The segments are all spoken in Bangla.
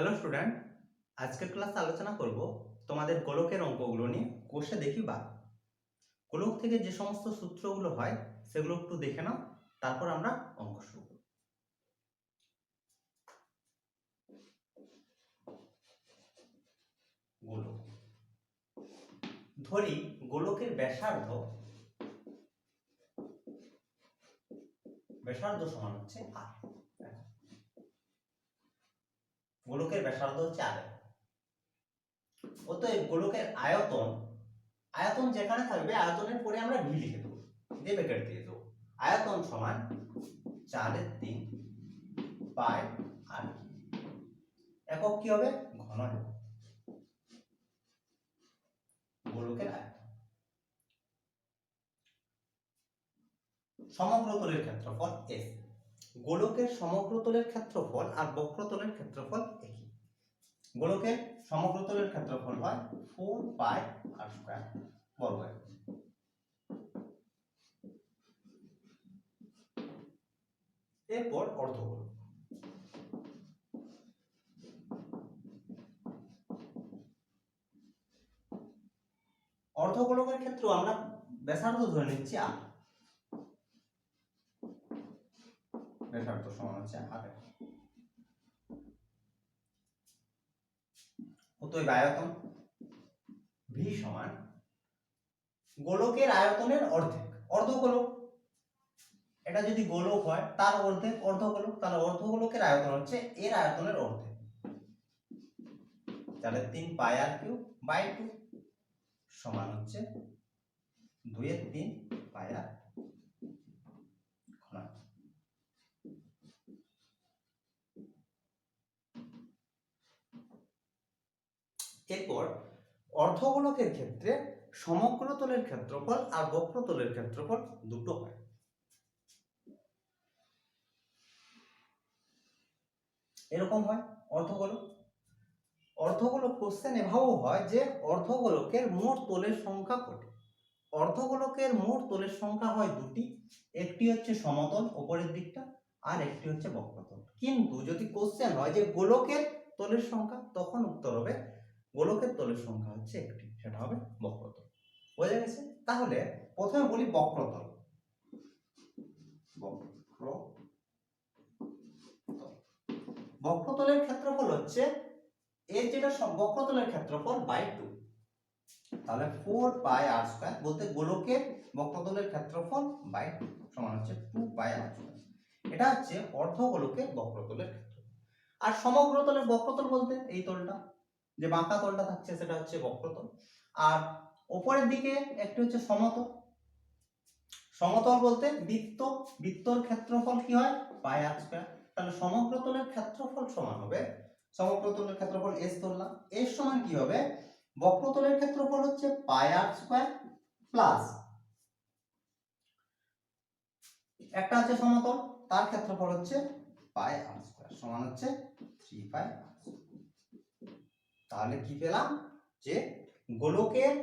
হ্যালো স্টুডেন্ট আজকের ক্লাসে আলোচনা করব তোমাদের গোলকের অঙ্কগুলো নিয়ে। কোষে দেখি বা। গোলক থেকে যে সমস্ত সূত্রগুলো হয়, সেগুলো একটু দেখে নাও, তারপর আমরা অঙ্ক শুরু করব। গোলক। ধরি গোলকের ব্যাসার্ধ ব্যাসার্ধ সমান হচ্ছে আর গোলকের ব্যাসার্ধ হচ্ছে আর অতএব গোলকের আয়তন আয়তন যেখানে থাকবে আয়তনের পরে আমরা ভি লিখে দেবো। দিয়ে ব্র্যাকেট দিয়ে দেবো। আয়তন সমান চারের তিন পাই আর একক কি হবে? ঘন গোলকের আয়তন। সমগ্র তলের ক্ষেত্রফল এস গোলকের সমগ্রতলের ক্ষেত্রফল আর বক্রতলের ক্ষেত্রফল একই। গোলকের সমগ্রতলের ক্ষেত্রফল হয় ফোর পাই আর স্কোয়ার বর্গ। এরপর অর্ধগোলক। অর্ধগোলকের ক্ষেত্রে আমরা ব্যাসার্ধ ধরে নিচ্ছি আর ব্যাসার্ধ সমান হচ্ছে আর অতএব আয়তন ভি সমান গোলকের আয়তনের অর্ধেক, অর্ধগোলক। এটা যদি গোলক হয়, তার অর্ধেক অর্ধগোলক, তাহলে অর্ধগোলকের আয়তন হচ্ছে এর আয়তনের অর্ধেক। তাহলে তিন pi r cube by two সমান হচ্ছে দুইয়ের তিন পাই আর ঘন। এরপর অর্ধগোলকের ক্ষেত্রে সমগ্র সমগ্রতলের ক্ষেত্রফল আর বক্রতলের ক্ষেত্রফল দুটো হয়। এরকম হয় অর্ধগোলক। অর্ধগোলক কোশ্চেন এভাবেও হয় যে অর্ধগোলকের মোট তলের সংখ্যা কত? অর্ধগোলকের মোট তলের সংখ্যা হয় দুটি, একটি হচ্ছে সমতল উপরের দিকটা আর একটি হচ্ছে বক্রতল। কিন্তু যদি কোশ্চেন হয় যে গোলকের তলের সংখ্যা, তখন উত্তর হবে গোলকের তলের সংখ্যা হচ্ছে একটি, সেটা হবে বক্রতল। বোঝা গেছে? তাহলে প্রথমে বলি বক্রতল। বক্রতল। বক্রতলের ক্ষেত্রফল হচ্ছে এর যেটা বক্রতলের ক্ষেত্রফল বাই টু তাহলে ফোর পাই আর স্কোয়ার বলতে গোলকের বক্রতলের ক্ষেত্রফল বাই সমান হচ্ছে টু পাই আর স্কোয়ার এটা হচ্ছে অর্ধ অর্ধগোলকের বক্রতলের ক্ষেত্রফল। আর সমগ্রতলের বক্রতল বলতে এই তলটা? যে বাঁকা তলটা থাকছে সেটা হচ্ছে বক্রতল। আর ওপরের দিকে একটি হচ্ছে সমতল। সমতল বলতে বৃত্ত, বৃত্তর ক্ষেত্রফল কি হয়? পাই আর স্কোয়ার তাহলে সমগ্রতলের ক্ষেত্রফল সমান হবে সমগ্রতলের ক্ষেত্রফল এস ধরলাম। এর সমান কি হবে? বক্রতলের ক্ষেত্রফল হচ্ছে পাই আর স্কোয়ার প্লাস একটা আছে সমতল, তার ক্ষেত্রফল হচ্ছে পাই আর স্কোয়ার সমান হচ্ছে থ্রি পাই তাহলে কি পেলাম? যে গোলকের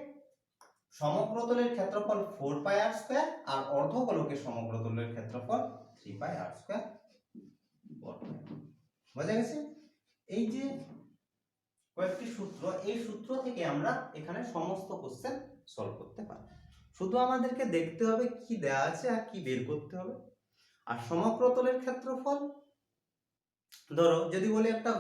সমগ্রতলের ক্ষেত্রফল ফোর পাই আর স্কোয়ার আর অর্ধগোলকের সমগ্রতলের ক্ষেত্রফল থ্রি পাই আর স্কোয়ার বোঝা গেছে? এই যে কয়েকটি সূত্র, এই সূত্র থেকে আমরা এখানে সমস্ত কোশ্চেন সলভ করতে পারি শুধু আমাদেরকে দেখতে হবে কি দেয়া আছে আর কি বের করতে হবে। আর সমগ্রতলের ক্ষেত্রফল, ধরো যদি বলি একটা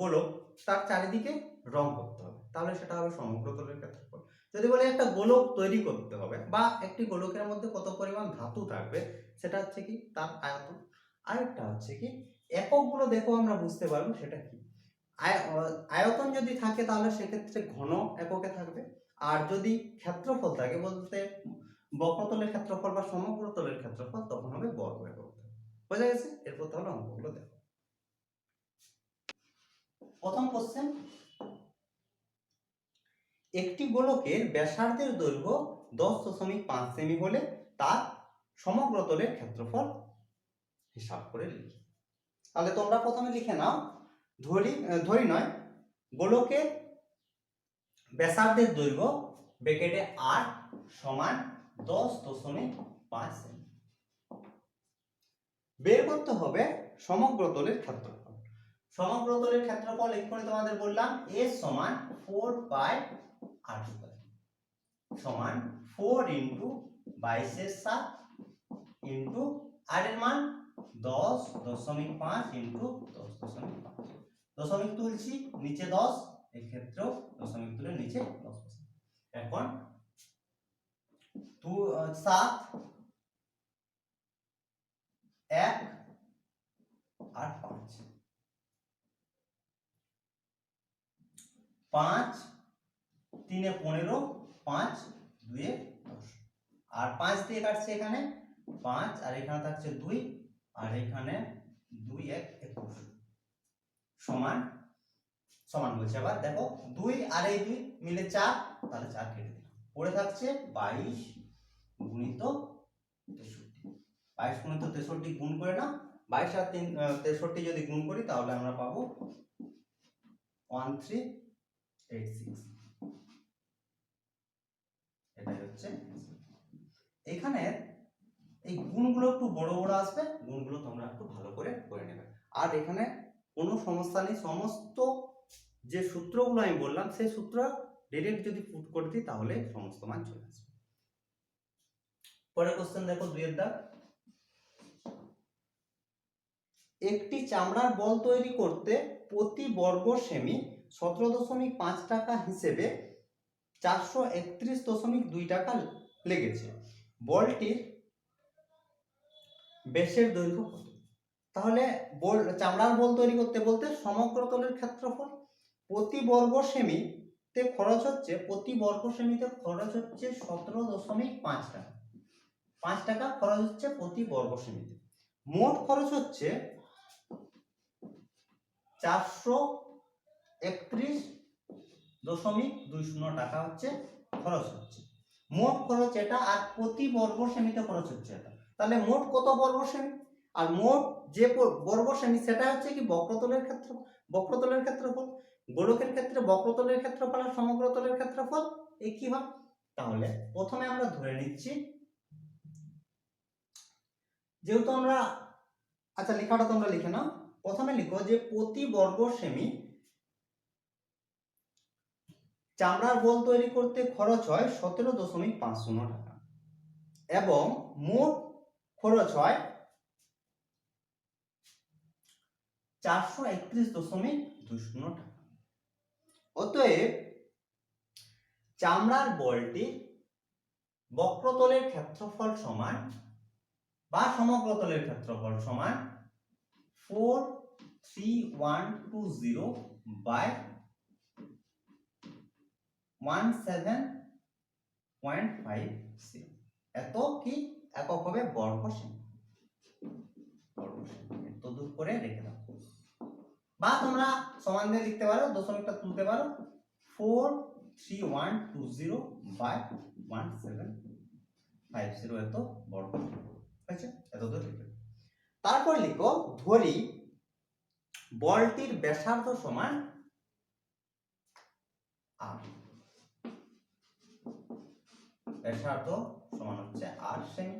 গোলক, তার চারিদিকে রং করতে হবে। তাহলে সেটা হবে সমগ্রতলের ক্ষেত্রফল। যদি বলি একটা গোলক তৈরি করতে হবে বা একটি গোলকের মধ্যে কত পরিমাণ ধাতু থাকবে, সেটা হচ্ছে কি তার আয়তন। আরেকটা হচ্ছে কি, এককগুলো দেখো আমরা বুঝতে পারব সেটা কি। আয়- আয়তন যদি থাকে তাহলে সেক্ষেত্রে ঘন এককে থাকবে। আর যদি ক্ষেত্রফল থাকে বলতে বক্রতলের ক্ষেত্রফল বা সমগ্রতলের ক্ষেত্রফল, তখন হবে বর্গ একক। বোঝা গেছে? এরপর তাহলে অঙ্কগুলো দেখো। প্রথম কোশ্চেন একটি গোলকের ব্যাসার্ধের দৈর্ঘ্য দশ দশমিক পাঁচ সেমি হলে তার সমগ্রতলের ক্ষেত্রফল হিসাব করে লিখি। তাহলে তোমরা প্রথমে লিখে নাও, ধরি ধরি নয়, গোলকের ব্যাসার্ধের দৈর্ঘ্য ব্রেকেটে আট সমান দশ দশমিক পাঁচ সেমি। বের করতে হবে সমগ্র তলের ক্ষেত্রফল। সমগ্র তলের ক্ষেত্রফল, এক্ষুনি তোমাদের বললাম এস সমান ফোর বাই আর সমান ফোর ইন্টু বাইশের সাত ইন্টু আর মান দশ দশমিক পাঁচ ইন্টু দশ দশমিক পাঁচ। দশমিক তুলছি, নিচে দশ এক্ষেত্রেও দশমিক তুলে নিচে দশ। এখন দু সাত, এক আর পাঁচ। পাঁচ তিনে পনেরো, পাঁচ, দুয়ে দশ। আর পাঁচ দিয়ে কাটছে এখানে পাঁচ, আর এখানে থাকছে দুই, আর এখানে দুই এক একুশ। সমান সমান বলছে আবার, দেখো, দুই আর এই দুই মিলে চার, তাহলে চার কেটে দিলাম। পড়ে থাকছে বাইশ গুণিত তেষট্টি। বাইশ গুণিত তেষট্টি গুণ করে না বাইশ আর তিন তেষট্টি যদি গুণ করি, তাহলে আমরা পাবো ওয়ান থ্রি এইট সিক্স। এটাই হচ্ছে এখানে এই গুণগুলো একটু বড় বড় আসবে, গুণগুলো তোমরা একটু ভালো করে করে নেবে। আর এখানে কোনো সমস্যা নেই, সমস্ত যে সূত্রগুলো আমি বললাম, সেই সূত্র ডিরেক্ট যদি পুট করে দিই, তাহলে সমস্ত মান চলে আসবে। পরের কোশ্চেন দেখো দুইয়ের দাগ একটি চামড়ার বল তৈরি করতে প্রতি বর্গ সেমি সতেরো দশমিক পাঁচ টাকা হিসেবে চারশো একত্রিশ দশমিক দুই টাকা লেগেছে। বলটির বেশের দৈর্ঘ্য তাহলে বল, চামড়ার বল তৈরি করতে বলতে সমগ্র তলের ক্ষেত্রফল প্রতি বর্গ সেমিতে খরচ হচ্ছে, প্রতি বর্গ সেমিতে খরচ হচ্ছে সতেরো দশমিক পাঁচ টাকা। পাঁচ টাকা খরচ হচ্ছে প্রতি বর্গ সেমিতে। মোট খরচ হচ্ছে চারশো একত্রিশ দশমিক দুই শূন্য টাকা হচ্ছে খরচ হচ্ছে। মোট খরচ এটা আর প্রতি বর্গ সেমিতে খরচ হচ্ছে এটা। তাহলে মোট কত বর্গ সেমি? আর মোট যে বর্গ সেমি, সেটা হচ্ছে কি বক্রতলের ক্ষেত্র, বক্রতলের ক্ষেত্রফল? গোলকের ক্ষেত্রে বক্রতলের ক্ষেত্রফল আর সমগ্র তলের ক্ষেত্রফল একই হয়। তাহলে প্রথমে আমরা ধরে নিচ্ছি। যেহেতু আমরা আচ্ছা লেখাটা তোমরা লিখে নাও। প্রথমে লিখো যে প্রতি বর্গ সেমি চামড়ার বল তৈরি করতে খরচ হয় সতেরো দশমিক পাঁচ শূন্য টাকা। এবং মোট খরচ হয় চারশো একত্রিশ দশমিক দুই শূন্য টাকা। অতএব চামড়ার বলটি বক্রতলের ক্ষেত্রফল সমান বা সমগ্রতলের ক্ষেত্রফল সমান four three one two zero by one seven point five zero এত কি একক হবে? বর্গ সেমি। এত দূর করে রেখে দাও। বা তোমরা সমান দিয়ে লিখতে পারো, দশমিকটা তুলতে পারো। Four three one two zero by one seven five zero এত বর্গ হয়েছে? এত দূর লিখে দাও। তারপর লিখো, ধরি বলটির ব্যাসার্ধ সমান আর ব্যাসার্ধ সমান হচ্ছে আর সেমি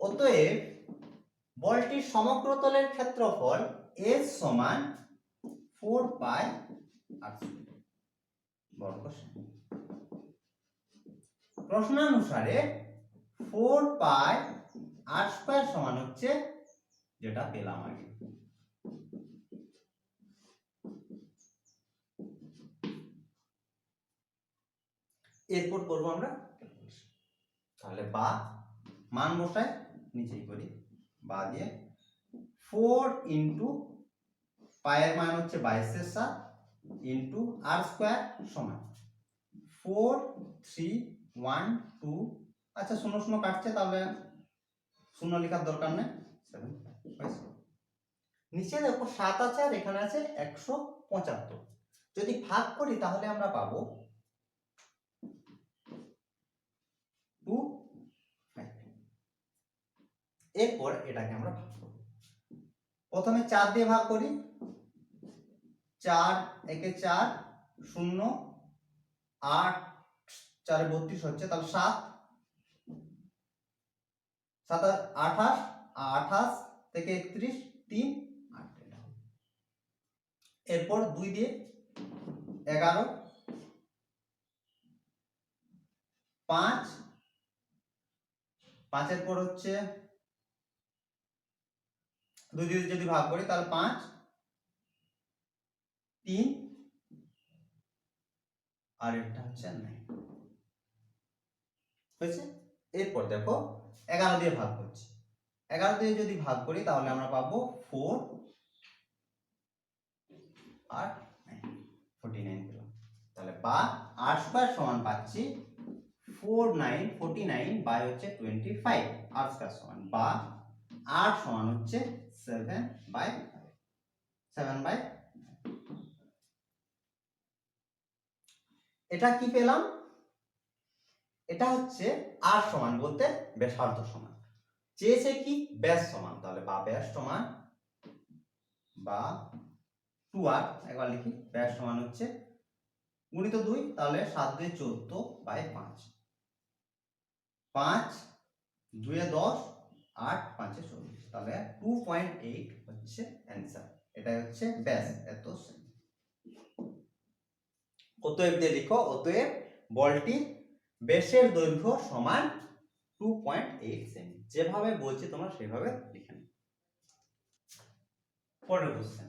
অতএব বলটির সমগ্র তলের ক্ষেত্রফল এস সমান ফোর পাই বর্গ প্রশ্নানুসারে ফোর পাই আর স্কোয়ার সমান হচ্ছে যেটা পেলাম আগে। এরপর করব আমরা তাহলে বা মান বসাই নিচেই করি। বা দিয়ে ফোর ইন্টু পায়ের মান হচ্ছে বাইশের সাত ইন্টু আর স্কোয়ার সমান। ফোর থ্রি ওয়ান টু আচ্ছা শূন্য শূন্য কাটছে তাহলে শূন্য লেখার দরকার নেই। সেভেন নিচে দেখো সাত আছে আর এখানে আছে একশো পঁচাত্তর। যদি ভাগ করি তাহলে আমরা পাবো টু ফাইভ এরপর এটাকে আমরা ভাগ করব। প্রথমে চার দিয়ে ভাগ করি। চার, একে চার, শূন্য, আট, চারে বত্রিশ হচ্ছে, তাহলে সাত। সাত আঠাশ আঠাশ থেকে একত্রিশ, তিন, আট এরপর দুই দিয়ে এগারো, পাঁচ। পাঁচের পর হচ্ছে দুই দিয়ে যদি ভাগ করি তাহলে পাঁচ, তিন, আর এটা হচ্ছে নাইন হয়েছে? এরপর দেখো এগারো দিয়ে ভাগ করছি। এগারো দিয়ে যদি ভাগ করি তাহলে আমরা পাবো ফোর আর ফোর্টি নাইন তাহলে বা আর স্কোয়ার সমান পাচ্ছি four nine forty nine by হচ্ছে টোয়েন্টি ফাইভ আর স্কোয়ার সমান। বা আর সমান হচ্ছে সেভেন বাই সেভেন বাই এটা কি পেলাম? এটা হচ্ছে আর সমান বলতে ব্যাসার্ধ সমান। চেয়েছে কি? ব্যাস সমান। তাহলে বা ব্যাস সমান বা টু আর। একবার লিখি। ব্যাস সমান হচ্ছে গুণিত দুই, তাহলে সাত দুই চোদ্দ বাই পাঁচ। পাঁচ, দুয়ে দশ আট পাঁচে চল্লিশ। তাহলে টু পয়েন্ট এইট হচ্ছে অ্যান্সার এটাই হচ্ছে ব্যাস, এত। অতএব দিয়ে লিখো, অতএব বলটি ব্যাসের দৈর্ঘ্য সমান টু পয়েন্ট এইট সেমি যেভাবে বলছি তোমরা সেভাবে লিখে নিও। পরের কোশ্চেন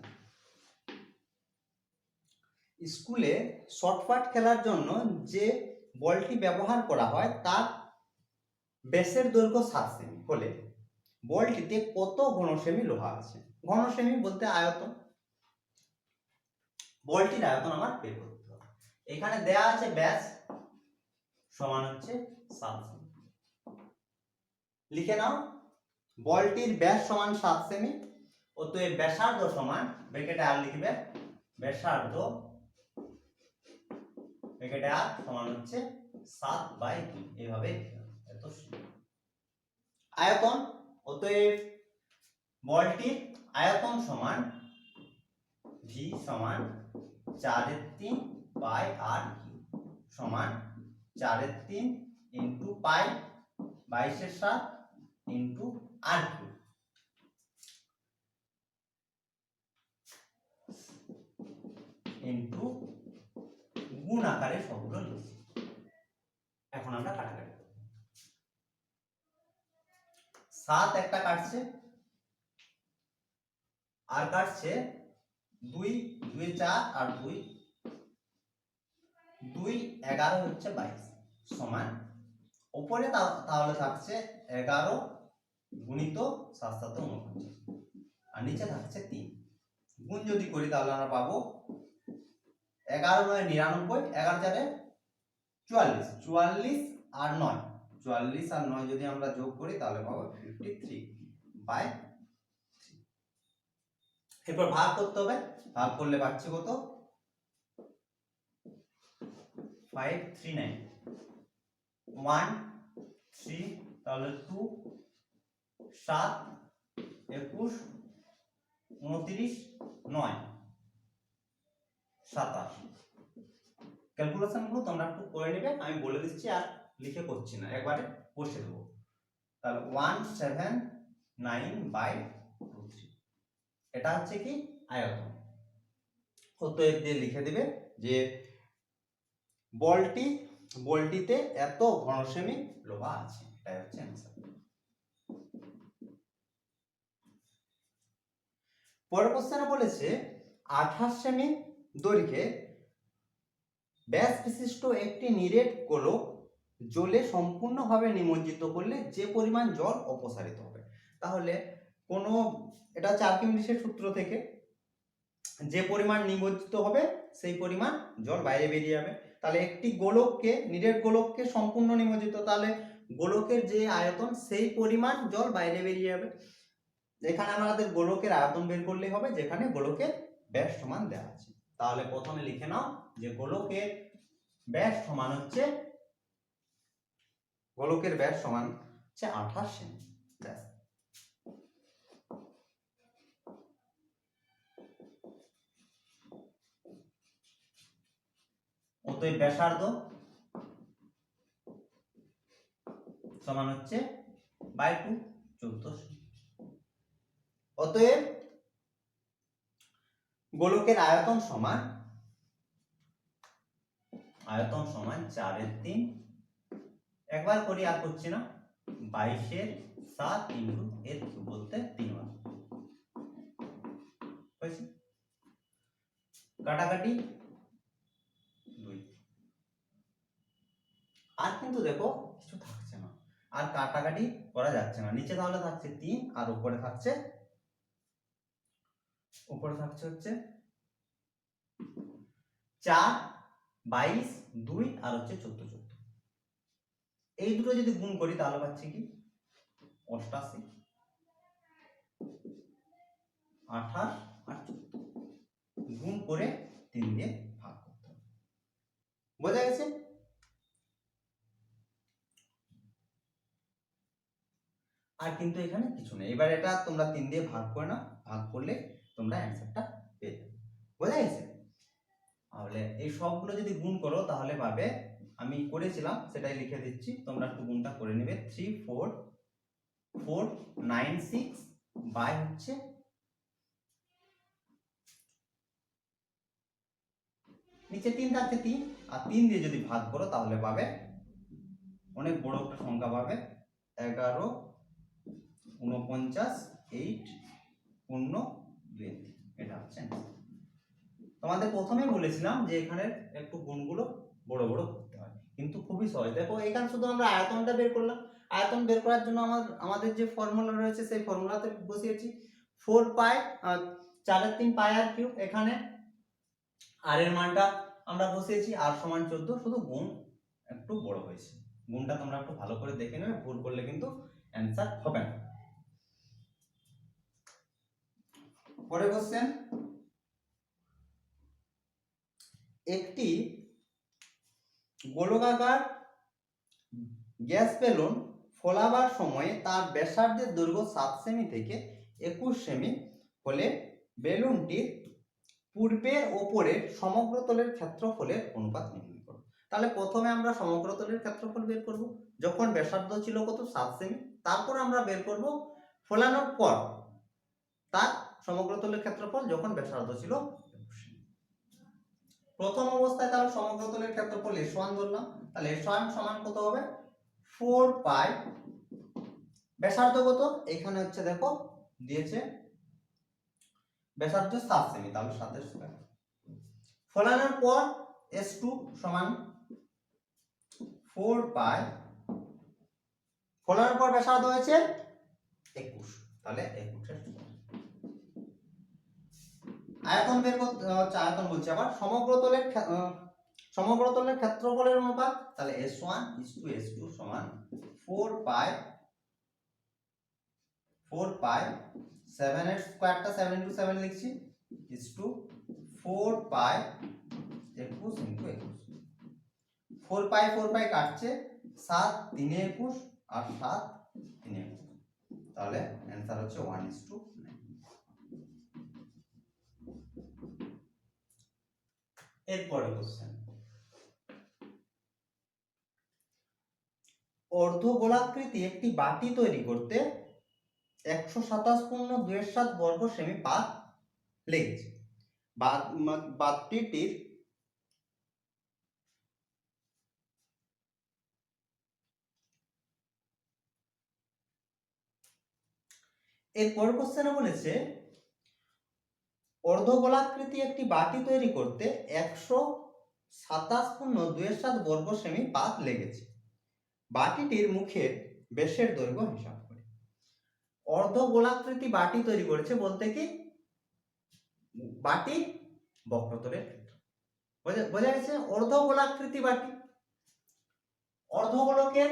স্কুলে শর্টপাট খেলার জন্য যে বলটি ব্যবহার করা হয়, তার ব্যাসের দৈর্ঘ্য সাত সেমি হলে বলটিতে কত ঘনসেমি লোহা আছে? ঘনসেমি বলতে আয়তন। বলটির আয়তন আমার বের করতে হবে। এখানে দেয়া আছে ব্যাস সমান হচ্ছে সাত লিখে নাও। বলটির ব্যাস সমান সাত সেমি, অতএব ব্যাসার্ধ সমান ব্রেকেটে আর লিখবে ব্যাসার্ধ ব্রেকেটে আর সমান হচ্ছে সাত বাই দুই এইভাবে এত। আয়তন অতএব বলটির আয়তন সমান ভি সমান চারের তিন বাই আর সমান চারের তিন ইন্টু পাই বাইশের সাত ইন্টু আর কিউ ইন্টু গুণ আকারে সবগুলো লিখছি। এখন আমরা কাটাকাটি করব সাত একটা কাটছে। আর কাটছে দুই দুই চার আর দুই। দুই এগারো হচ্ছে বাইশ সমান। উপরে তা- তাহলে থাকছে এগারো গুণিত সাত সাত আর নিচে থাকছে তিন। গুণ যদি করি তাহলে আমরা পাবো এগারো নয় নিরানব্বই, এগারো চারে চুয়াল্লিশ। চুয়াল্লিশ আর নয়। চুয়াল্লিশ আর নয় যদি আমরা যোগ করি, তাহলে পাবো ফিফটি থ্রি বাই এরপর ভাগ করতে হবে। ভাগ করলে পাচ্ছি কত? Five three nine one three তাহলে টু সাত, একুশ, উনত্রিশ, নয়, সাতাশ। ক্যালকুলেশনগুলো তোমরা একটু করে নেবে, আমি বলে দিচ্ছি আর লিখে করছি না, একবারে বসে দেবো। তাহলে one seven nine by two three এটা হচ্ছে কি আয়তন? অতএব দিয়ে লিখে দিবে যে বলটি, বলটিতে এত ঘনসেমি লোহা আছে, এটাই হচ্ছে অ্যান্সার পরের কোশ্চেনে বলেছে, আঠাশ সেমি দৈর্ঘ্যে ব্যাস বিশিষ্ট একটি নিরেট গোলক জলে সম্পূর্ণভাবে নিমজ্জিত করলে যে পরিমাণ জল অপসারিত হবে। তাহলে কোনো, এটা হচ্ছে আর্কিমিডিসের সূত্র থেকে, যে পরিমাণ নিমজ্জিত হবে, সেই পরিমাণ জল বাইরে বেরিয়ে যাবে। তাহলে একটি গোলককে, নিরেট গোলককে সম্পূর্ণ নিমজ্জিত, তাহলে গোলকের যে আয়তন, সেই পরিমাণ জল বাইরে বেরিয়ে যাবে। এখানে আমাদের গোলকের আয়তন বের করলেই হবে, যেখানে গোলকের ব্যাস সমান দেওয়া আছে। তাহলে প্রথমে লিখে নাও যে গোলকের ব্যাস সমান হচ্ছে গোলকের ব্যাস সমান হচ্ছে আঠাশ সেমি। ব্যাস। অতএব ব্যাসার্ধ সমান হচ্ছে বাই টু চোদ্দশো অতএব গোলকের আয়তন সমান আয়তন সমান চারের তিন একবার করি, আর করছি না। বাইশের সাত ইন্টু এর বলতে তিন বার। কাটাকাটি দুই। আর কিন্তু দেখো, কিছু থাকছে না। আর কাটাকাটি করা যাচ্ছে না। নিচে তাহলে থাকছে তিন, আর উপরে থাকছে উপরে থাকছে হচ্ছে চার, বাইশ, দুই, আর হচ্ছে চোদ্দ। এই দুটো যদি গুণ করি, তাহলে পাচ্ছি কি? অষ্টাশি। আঠাশ আর গুণ করে তিন দিয়ে ভাগ করতে হবে। বোঝা গেছে? আর কিন্তু এখানে কিছু নেই। এবার এটা তোমরা তিন দিয়ে ভাগ করে না ভাগ করলে তোমরা অ্যান্সারটা পেয়ে যাবে। বোঝা গেছে? তাহলে এই সবগুলো যদি গুণ করো, তাহলে পাবে আমি করেছিলাম, সেটাই লিখে দিচ্ছি। তোমরা একটু গুণটা করে নেবে। Three four four nine six by হচ্ছে নিচে তিন থাকছে তিন। আর তিন দিয়ে যদি ভাগ করো, তাহলে পাবে অনেক বড় একটা সংখ্যা পাবে। এগারো উনপঞ্চাশ এইট শূন্য দুই এটা হচ্ছে। তোমাদের প্রথমে বলেছিলাম যে এখানে একটু গুণগুলো বড় বড় কিন্তু খুবই সহজ। দেখো, এখানে শুধু আমরা আয়তনটা বের করলাম। আয়তন বের করার জন্য আমার, আমাদের যে ফর্মুলা রয়েছে, সেই ফর্মুলাতে বসিয়েছি। ফোর পাই চারের তিন পাই আর কিউব এখানে আর এর মানটা আমরা বসিয়েছি আর সমান চোদ্দ। শুধু গুণ একটু বড় হয়েছে। গুণটা তোমরা একটু ভালো করে দেখে নেবে, ভুল করলে কিন্তু অ্যান্সার হবে না। পরের কোশ্চেন একটি গোলকাকার গ্যাস বেলুন ফোলাবার সময়ে তার ব্যাসার্ধের দৈর্ঘ্য সাত সেমি থেকে একুশ সেমি হলে বেলুনটির পূর্বের ওপরের সমগ্রতলের ক্ষেত্রফলের অনুপাত নির্ণয় করো। তাহলে প্রথমে আমরা সমগ্রতলের ক্ষেত্রফল বের করব। যখন ব্যাসার্ধ ছিল কত? সাত সেমি। তারপর আমরা বের করব ফোলানোর পর তার সমগ্রতলের ক্ষেত্রফল যখন ব্যাসার্ধ ছিল 21 সেমি। প্রথম অবস্থায় তাহলে সমগ্রতলের ক্ষেত্রফল এস ওয়ান ধরলাম। তাহলে এস ওয়ান সমান কত হবে? ফোর পাই ব্যাসার্ধ কত? এখানে হচ্ছে দেখো, দিয়েছে ব্যাসার্ধ সাত সেমি তাহলে সাতের স্কয়ার ফলানোর পর এস টু সমান ফোর পাই ফলানোর পর ব্যাসার্ধ হয়েছে একুশ। তাহলে একুশের square। আয়তন বের করতে হচ্ছে আয়তন বলছি আবার। সমগ্রতলের ক্ষে- আহ, সমগ্রতলের ক্ষেত্রফলের অনুপাত তাহলে S one is to S two সমান four pi four pi seven এর স্কোয়ারটা সেভেন ইন্টু সেভেন লিখছি ইস টু ফোর পাই একুশ ইন্টু একুশ। ফোর পাই ফোর পাই কাটছে সাত তিনে একুশ আর সাত তিনে একুশ। তাহলে অ্যান্সার হচ্ছে ওয়ান ইস টু এরপরে কোশ্চেন অর্ধগোলাকৃতি একটি বাটি তৈরি করতে একশো সাতাশ পূর্ণ দুয়ের সাত বর্গ সেমি পাত লেগেছে। বাতিটির এর পরের কোশ্চেনে বলেছে অর্ধগোলাকৃতি একটি বাটি তৈরি করতে একশো সাতাশ পূর্ণ দুয়ের সাত বর্গ সেমি পাত লেগেছে। বাটিটির মুখের বেশের দৈর্ঘ্য হিসাব করে। অর্ধগোলাকৃতি বাটি তৈরি করেছে বলতে কি? বাটি বক্রতলের ক্ষেত্র। বোঝা বোঝা গেছে? অর্ধগোলাকৃতি বাটি অর্ধগোলকের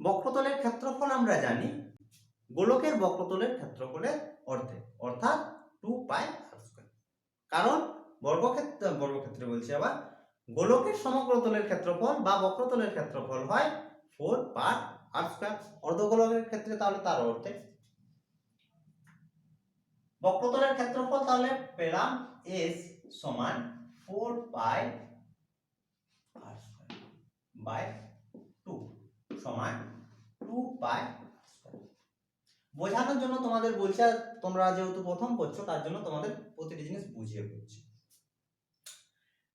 বক্রতলের ক্ষেত্রফল আমরা জানি গোলকের বক্রতলের ক্ষেত্রফলের অর্ধেক, অর্থাৎ টু পাই আর স্কয়ার কারণ বর্গক্ষেত্র, বর্গক্ষেত্রে বলছি আবার, গোলকের সমগ্রতলের ক্ষেত্রফল বা বক্রতলের ক্ষেত্রফল হয় ফোর পার আর স্কয়ার অর্ধগোলকের ক্ষেত্রে তাহলে তার অর্ধেক। বক্রতলের ক্ষেত্রফল তাহলে পেলাম এস সমান four pi r square by two সমান টু পাই বোঝানোর জন্য তোমাদের বলছে, আর তোমরা যেহেতু প্রথম করছ, তার জন্য তোমাদের প্রতিটি জিনিস বুঝিয়ে বলছি।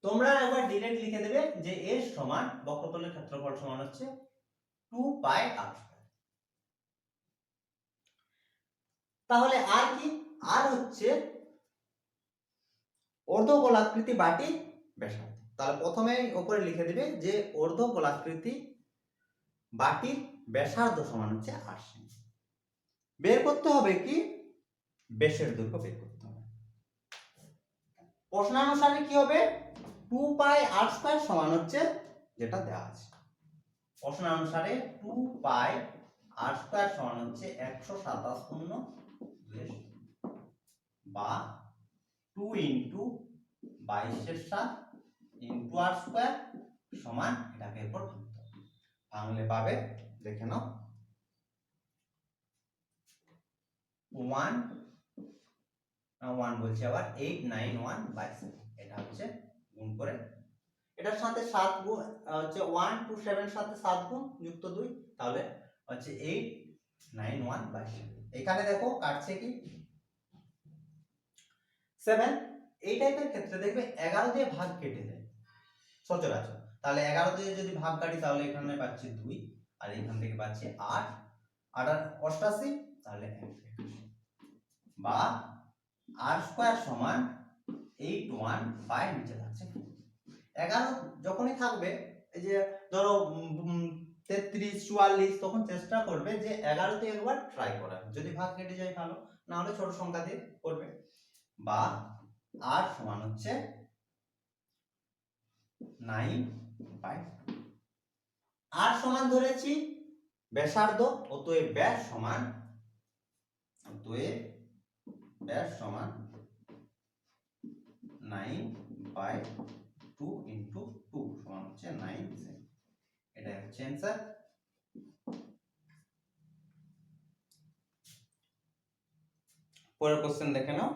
তোমরা একবার ডিরেক্ট লিখে দেবে যে এর সমান বক্রতলের ক্ষেত্রফল সমান হচ্ছে টু পাই আর তাহলে আর কি? আর হচ্ছে অর্ধ অর্ধগোলাকৃতি বাটি ব্যাসার্ধ। তাহলে প্রথমে ওপরে লিখে দিবে যে অর্ধ অর্ধগোলাকৃতি বাটির ব্যাসার্ধ সমান হচ্ছে আর সেমি বের করতে হবে কি? বেশের দৈর্ঘ্য বের করতে হবে। প্রশ্নানুসারে কি হবে? টু পাই আর স্কোয়ার সমান হচ্ছে যেটা দেওয়া আছে। প্রশ্নানুসারে টু পাই আর স্কোয়ার সমান হচ্ছে একশো সাতাশ পূর্ণ বা টু ইন্টু বাইশের সাত ইন্টু আর স্কোয়ার সমান এটাকে এরপর ভাঙলে পাবে, দেখে নাও। ওয়ান ওয়ান বলছি আবার eight nine one by seven এটা হচ্ছে গুণ করে। এটার সাথে সাত গুণ হচ্ছে ওয়ান টু সেভেন সাথে সাত গুণ যুক্ত দুই, তাহলে হচ্ছে eight nine one by seven এখানে দেখো কাটছে কি? সেভেন এই টাইপের ক্ষেত্রে দেখবে এগারো দিয়ে ভাগ কেটে দেয়। সচরাচর তাহলে এগারো দিয়ে যদি ভাগ কাটি, তাহলে এখানে পাচ্ছি দুই, আর এখান থেকে পাচ্ছি আট। আট আর অষ্টাশি, তাহলে এক। বা আর স্কোয়ার সমান এইট ওয়ান বাই নিচে থাকছে। এগারো যখনই থাকবে, এই যে ধরো তেত্রিশ, চুয়াল্লিশ, তখন চেষ্টা করবে যে এগারোতে একবার ট্রাই করার যদি ভাগ কেটে যায় ভালো না হলে ছোট সংখ্যা দিয়ে করবে। বা আর সমান হচ্ছে নাইন বাই আর সমান ধরেছি ব্যাসার্ধ, অতএব ব্যাস সমান, অতএব ব্যাস সমান nine by two into two সমান হচ্ছে নাইন এটা হচ্ছে অ্যান্সার পরের কোশ্চেন দেখে নাও।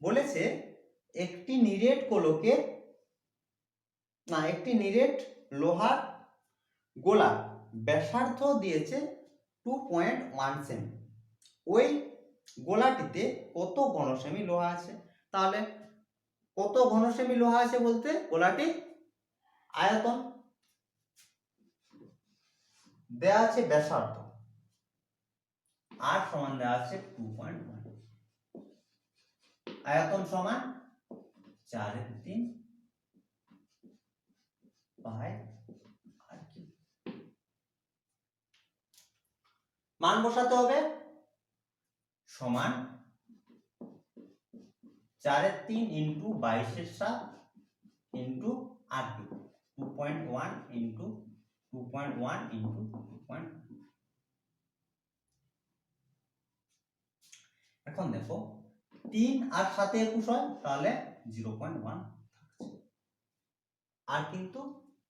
বলেছে একটি নিরেট গোলকের না, একটি নিরেট লোহার গোলা ব্যাসার্ধ দিয়েছে টু পয়েন্ট ওয়ান সেমি ওই গোলাটিতে কত ঘনসেমি লোহা আছে? তাহলে কত ঘনসেমি লোহা আছে বলতে? গোলাটি আয়তন। দেয়া আছে ব্যাসার্ধ। আর সমান দেওয়া আছে টু পয়েন্ট ওয়ান আয়তন সমান চারের তিন মান বসাতে হবে। সমান চারের তিন ইন্টু বাইশের সাত ইন্টু আর কি two point one into two point one into two point এখন দেখো, তিন আর সাথে একুশ হয়, তাহলে জিরো পয়েন্ট ওয়ান আর কিন্তু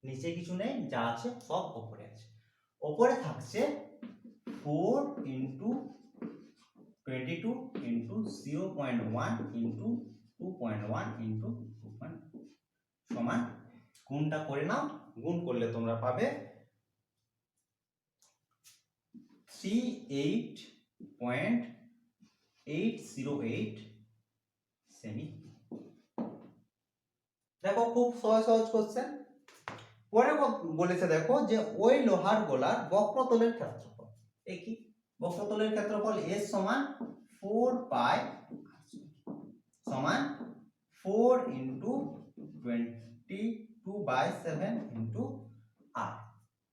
নিচে কিছু নেই, যা আছে সব ওপরে আছে। ওপরে থাকছে four into twenty two into zero point one into two point one into two point সমান গুণটা করে নাও, গুণ করলে তোমরা পাবে three eight point eight zero eight semi দেখো খুব সহজ সহজ কোশ্চেন পরে বলেছে দেখো যে ওই লোহার গোলার বক্রতলের ক্ষেত্রফল এই কি? বক্রতলের ক্ষেত্রফল এস সমান ফোর পাই সমান four into twenty two by seven into r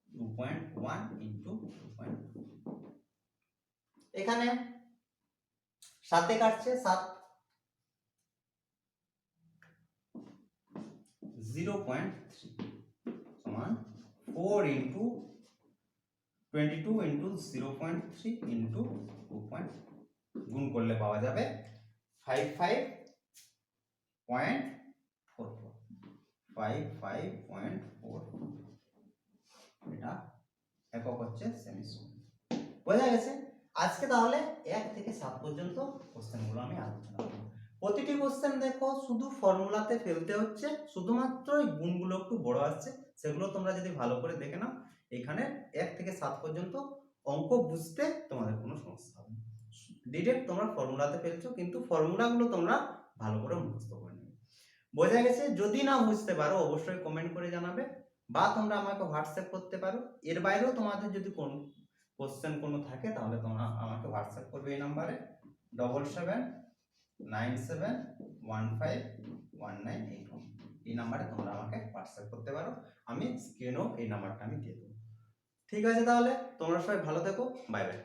two point one into two point এখানে সাতে কাটছে সাত। জিরো পয়েন্ট থ্রি সমান four into twenty two into zero point three into two point গুণ করলে পাওয়া যাবে five five point four four five five point four এটা একক হচ্ছে সেমি বোঝা গেছে? আজকে তাহলে এক থেকে সাত পর্যন্ত কোশ্চেনগুলো আমি আলোচনা করব। প্রতিটি কোশ্চেন দেখো, শুধু ফর্মুলাতে ফেলতে হচ্ছে, শুধুমাত্র গুণগুলো একটু বড় আসছে, সেগুলো তোমরা যদি ভালো করে দেখে নাও এখানে এক থেকে সাত পর্যন্ত অঙ্ক বুঝতে তোমাদের কোনো সমস্যা হবে ডিরেক্ট তোমরা ফর্মুলাতে ফেলছো, কিন্তু ফর্মুলাগুলো তোমরা ভালো করে মুখস্থ করে নেবে বোঝা গেছে? যদি না বুঝতে পারো, অবশ্যই কমেন্ট করে জানাবে, বা তোমরা আমাকে হোয়াটসঅ্যাপ করতে পারো। এর বাইরেও তোমাদের যদি কোন কোশ্চেন কোনো থাকে, তাহলে তোমরা আমাকে হোয়াটসঅ্যাপ করবে এই নাম্বারে double seven nine seven one five one nine eight এই নাম্বারে তোমরা আমাকে হোয়াটসঅ্যাপ করতে পারো। আমি স্ক্রিনেও এই নাম্বারটা আমি দিয়ে দেবো। ঠিক আছে তাহলে তোমরা সবাই ভালো থেকো বাই বাই